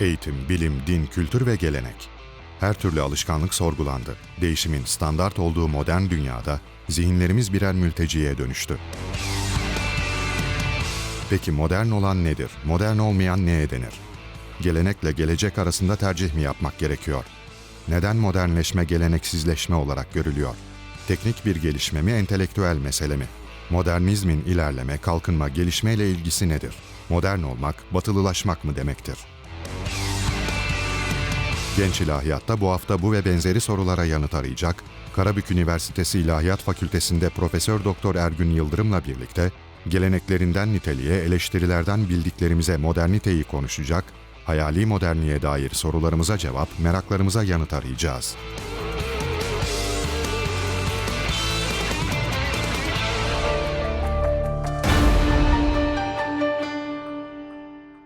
Eğitim, bilim, din, kültür ve gelenek. Her türlü alışkanlık sorgulandı. Değişimin standart olduğu modern dünyada zihinlerimiz birer mülteciye dönüştü. Peki modern olan nedir? Modern olmayan neye denir? Gelenekle gelecek arasında tercih mi yapmak gerekiyor? Neden modernleşme geleneksizleşme olarak görülüyor? Teknik bir gelişme mi, entelektüel mesele mi? Modernizmin ilerleme, kalkınma, gelişmeyle ilgisi nedir? Modern olmak, batılılaşmak mı demektir? Genç İlahiyat'ta bu hafta bu ve benzeri sorulara yanıt arayacak, Karabük Üniversitesi İlahiyat Fakültesi'nde Profesör Doktor Ergün Yıldırım'la birlikte geleneklerinden niteliğe, eleştirilerden bildiklerimize moderniteyi konuşacak, hayali modernliğe dair sorularımıza cevap, meraklarımıza yanıt arayacağız.